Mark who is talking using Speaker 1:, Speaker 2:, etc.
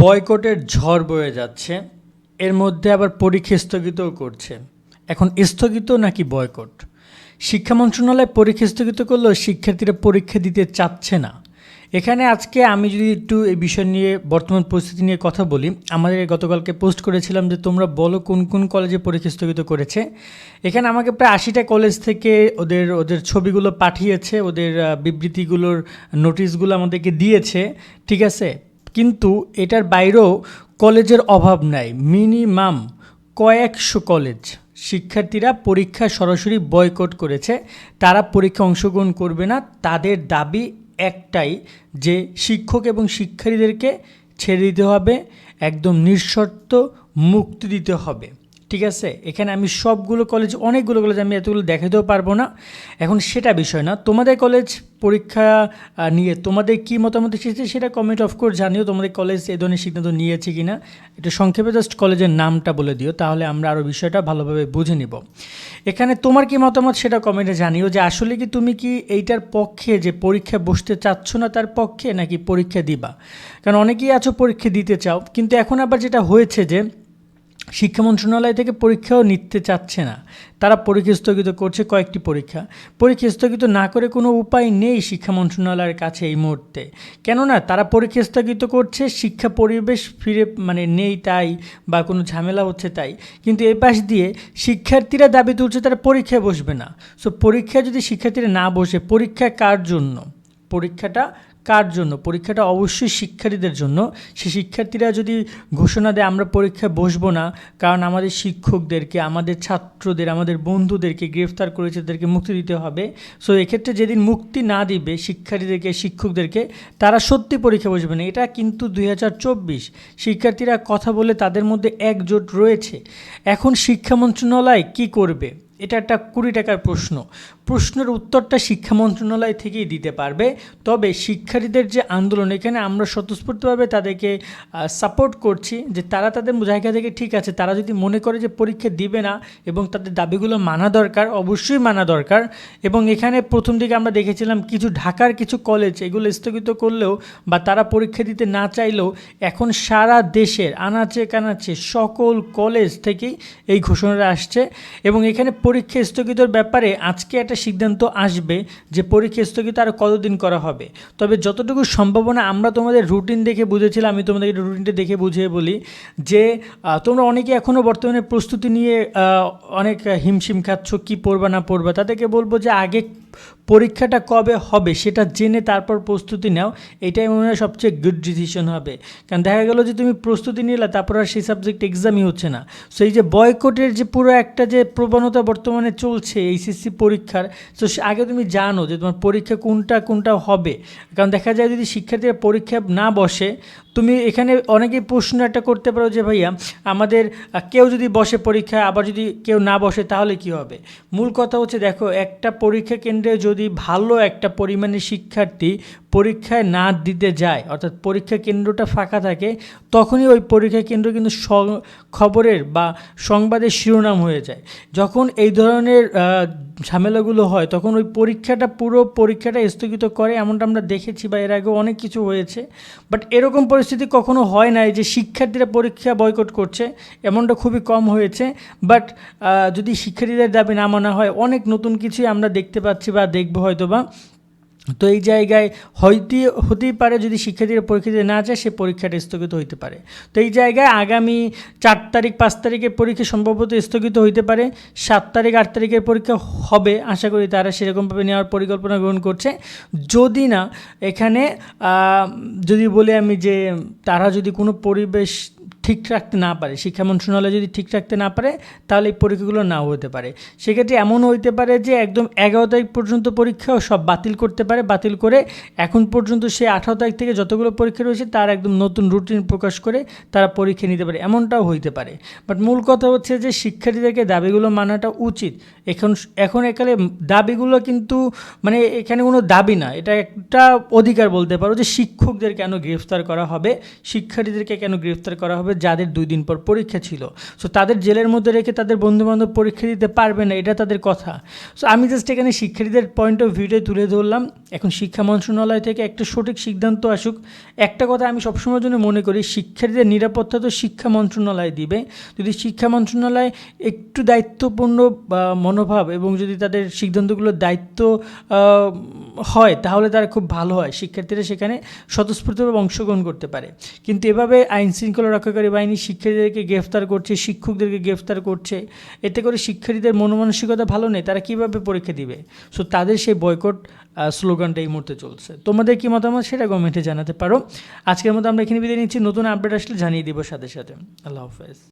Speaker 1: বয়কটের ঝড় বয়ে যাচ্ছে, এর মধ্যে আবার পরীক্ষা স্থগিতও করছে। এখন স্থগিত নাকি বয়কট? শিক্ষা মন্ত্রণালয় পরীক্ষা স্থগিত করলেও শিক্ষার্থীরা পরীক্ষা দিতে চাচ্ছে না। এখানে আজকে আমি যদি একটু এই বিষয় নিয়ে বর্তমান পরিস্থিতি নিয়ে কথা বলি, আমাদের গতকালকে পোস্ট করেছিলাম যে তোমরা বলো কোন কোন কলেজে পরীক্ষা স্থগিত করেছে। এখানে আমাকে প্রায় আশিটা কলেজ থেকে ওদের ওদের ছবিগুলো পাঠিয়েছে, ওদের বিবৃতিগুলোর নোটিশগুলো আমাদেরকে দিয়েছে, ঠিক আছে? কিন্তু এটার বাইরেও কলেজের অভাব নাই, মিনিমাম কয়েকশো কলেজ। শিক্ষার্থীরা পরীক্ষা সরাসরি বয়কট করেছে, তারা পরীক্ষা অংশগ্রহণ করবে না। তাদের দাবি একটাই যে শিক্ষক এবং শিক্ষার্থীদেরকে ছেড়ে দিতে হবে, একদম নিঃশর্ত মুক্তি দিতে হবে। ঠিক আছে? এখানে আমি সবগুলো কলেজ অনেকগুলো কলেজ আমি এতগুলো দেখাতেও পারব না। এখন সেটা বিষয় না। তোমাদের কলেজ পরীক্ষা নিয়ে তোমাদের কী মতামত এসেছে সেটা কমেন্ট অফকোর্স জানিও। তোমাদের কলেজ এ ধরনের সিদ্ধান্ত নিয়েছে কি না একটু সংক্ষেপে জাস্ট কলেজের নামটা বলে দিও, তাহলে আমরা আরও বিষয়টা ভালোভাবে বুঝে নিব। এখানে তোমার কি মতামত সেটা কমেন্টে জানিও যে আসলে কি তুমি কি এইটার পক্ষে যে পরীক্ষা বসতে চাচ্ছ না তার পক্ষে নাকি পরীক্ষা দিবা? কারণ অনেকেই আছো পরীক্ষা দিতে চাও, কিন্তু এখন আবার যেটা হয়েছে যে শিক্ষা মন্ত্রণালয় থেকে পরীক্ষাও নিতে চাচ্ছে না। তারা পরীক্ষা স্থগিত করছে কয়েকটি পরীক্ষা। পরীক্ষা স্থগিত না করে কোনো উপায় নেই শিক্ষা মন্ত্রণালয়ের কাছে এই মুহূর্তে। কেননা তারা পরীক্ষা স্থগিত করছে, শিক্ষা পরিবেশ ফিরে মানে নেই তাই বা কোনো ঝামেলা হচ্ছে তাই। কিন্তু এই পাশ দিয়ে শিক্ষার্থীরা দাবি তুলছে তারা পরীক্ষায় বসবে না। সো পরীক্ষায় যদি শিক্ষার্থীরা না বসে, পরীক্ষা কার জন্য? পরীক্ষাটা কার জন্য? পরীক্ষাটা অবশ্যই শিক্ষার্থীদের জন্য। সে শিক্ষার্থীরা যদি ঘোষণা দেয়, আমরা পরীক্ষায় বসবো না, কারণ আমাদের শিক্ষকদেরকে, আমাদের ছাত্রদের, আমাদের বন্ধুদেরকে গ্রেফতার করেছে, তাদেরকে মুক্তি দিতে হবে। সো এক্ষেত্রে যেদিন মুক্তি না দিবে শিক্ষার্থীদেরকে, শিক্ষকদেরকে, তারা সত্যি পরীক্ষা বসবে না। এটা কিন্তু দুই হাজার চব্বিশ। শিক্ষার্থীরা কথা বলে তাদের মধ্যে একজোট রয়েছে। এখন শিক্ষা মন্ত্রণালয় কী করবে? এটা একটা কুড়ি টাকার প্রশ্ন। প্রশ্নের উত্তরটা শিক্ষা মন্ত্রণালয় থেকেই দিতে পারবে। তবে শিক্ষার্থীদের যে আন্দোলন, এখানে আমরা স্বতঃস্ফূর্তভাবে তাদেরকে সাপোর্ট করছি যে তারা তাদের জায়গা থেকে ঠিক আছে, তারা যদি মনে করে যে পরীক্ষা দিবে না এবং তাদের দাবিগুলো মানা দরকার, অবশ্যই মানা দরকার। এবং এখানে প্রথম দিকে আমরা দেখেছিলাম কিছু ঢাকার কিছু কলেজ এগুলো স্থগিত করলেও বা তারা পরীক্ষা দিতে না চাইলেও এখন সারা দেশের আনাচে কানাচে সকল কলেজ থেকেই এই ঘোষণাটা আসছে। এবং এখানে পরীক্ষা স্থগিতর ব্যাপারে আজকে একটা সিদ্ধান্ত আসবে যে পরীক্ষা স্থগিত আর কতদিন করা হবে। তবে যতটুকু সম্ভাবনা আমরা তোমাদের রুটিন দেখে বুঝেছিলাম, আমি তোমাদের রুটিনটা দেখে বুঝিয়ে বলি যে তোমরা অনেকে এখনও বর্তমানে প্রস্তুতি নিয়ে অনেক হিমশিম খাচ্ছ, কী পড়বা না পড়বা, তাদেরকে বলব যে আগে পরীক্ষাটা কবে হবে সেটা জেনে তারপর প্রস্তুতি নাও, এটাই মনে হয় সবচেয়ে গুড ডিসিশন হবে। কারণ দেখা গেলো যে তুমি প্রস্তুতি নিলে, তারপর আর সেই সাবজেক্ট এক্সামই হচ্ছে না। সো এই যে বয়কটের যে পুরো একটা যে প্রবণতা বর্তমানে চলছে এইচএসসি পরীক্ষার তো আগে তুমি জানো যে তোমার পরীক্ষা কোনটা কোনটা হবে। কারণ দেখা যায় যদি শিক্ষার্থীরা পরীক্ষা না বসে, তুমি এখানে অনেকেই প্রশ্ন একটা করতে পারো যে, ভাইয়া, আমাদের কেউ যদি বসে পরীক্ষা আবার যদি কেউ না বসে, তাহলে কি হবে? মূল কথা হচ্ছে, দেখো, একটা পরীক্ষা কেন্দ্রে যদি ভালো একটা পরিমাণে শিক্ষার্থী পরীক্ষায় না দিতে যায়, অর্থাৎ পরীক্ষা কেন্দ্রটা ফাঁকা থাকে, তখনই ওই পরীক্ষা কেন্দ্র কিন্তু খবরের বা সংবাদের শিরোনাম হয়ে যায়। যখন এই ধরনের ঝামেলাগুলো হয়, তখন ওই পরীক্ষাটা পুরো পরীক্ষাটা স্থগিত করে, এমনটা আমরা দেখেছি বা এর আগেও অনেক কিছু হয়েছে। বাট এরকম পরিস্থিতি কখনো হয় নাই যে শিক্ষার্থীরা পরীক্ষা বয়কট করছে, এমনটা খুবই কম হয়েছে। বাট যদি শিক্ষার্থীদের দাবি না মানা হয়, অনেক নতুন কিছুই আমরা দেখতে পাচ্ছি বা দেখব হয়তো বা তো এই জায়গায় হইতে, হতেই পারে যদি শিক্ষার্থীরা পরীক্ষা দিতে না যায়, সে পরীক্ষাটা স্থগিত হইতে পারে। তো এই জায়গায় আগামী চার তারিখ, পাঁচ তারিখের পরীক্ষা সম্ভবত স্থগিত হইতে পারে। সাত তারিখ, আট তারিখের পরীক্ষা হবে, আশা করি তারা সেরকমভাবে নেওয়ার পরিকল্পনা গ্রহণ করছে। যদি না, এখানে যদি বলি আমি যে তারা যদি কোনো পরিবেশ ঠিক রাখতে না পারে শিক্ষা মন্ত্রণালয় যদি ঠিক রাখতে না পারে, তাহলে এই পরীক্ষাগুলো নাও হতে পারে। সেক্ষেত্রে এমনও হইতে পারে যে একদম এগারো তারিখ পর্যন্ত পরীক্ষাও সব বাতিল করতে পারে, বাতিল করে এখন পর্যন্ত সে আঠারো তারিখ থেকে যতগুলো পরীক্ষা রয়েছে, তার একদম নতুন রুটিন প্রকাশ করে তারা পরীক্ষা নিতে পারে। এমনটাও হইতে পারে। বাট মূল কথা হচ্ছে যে শিক্ষার্থীদেরকে দাবিগুলো মানাটা উচিত। এখন এখন একালে দাবিগুলো কিন্তু মানে এখানে কোনো দাবি না। এটা একটা অধিকার বলতে পারো যে শিক্ষকদের কেন গ্রেফতার করা হবে, শিক্ষার্থীদেরকে কেন গ্রেফতার করা হবে যাদের দুই দিন পর পরীক্ষা ছিল। সো তাদের জেলের মধ্যে রেখে তাদের বন্ধুবান্ধব পরীক্ষা দিতে পারবে না, এটা তাদের কথা। সো আমি জাস্ট এখানে শিক্ষার্থীদের পয়েন্ট অফ ভিউটাই তুলে ধরলাম। এখন শিক্ষা মন্ত্রণালয় থেকে একটা সঠিক সিদ্ধান্ত আসুক। একটা কথা আমি সবসময়ের জন্য মনে করি, শিক্ষার্থীদের নিরাপত্তা তো শিক্ষা মন্ত্রণালয় দিবে। যদি শিক্ষা মন্ত্রণালয় একটু দায়িত্বপূর্ণ মনোভাব এবং যদি তাদের সিদ্ধান্তগুলোর দায়িত্ব হয়, তাহলে তারা খুব ভালো হয়। শিক্ষার্থীরা সেখানে স্বতঃস্ফূর্তভাবে অংশগ্রহণ করতে পারে। কিন্তু এভাবে আইন শৃঙ্খলা রক্ষাকারী বাহিনী শিক্ষার্থীদেরকে গ্রেফতার করছে, শিক্ষকদেরকে গ্রেফতার করছে। এতে করে শিক্ষার্থীদের মনোমানসিকতা ভালো নেই, তারা কীভাবে পরীক্ষা দিবে? সো তাদের সেই বয়কট স্লোগানটা এই মুহূর্তে চলছে। তোমাদের কী মতামত সেটা কমেন্টে জানাতে পারো। আজকের মতো আমরা এখানে বিদায় নিচ্ছি। নতুন আপডেট আসলে জানিয়ে দিব সাথে সাথে। আল্লাহ হাফেজ।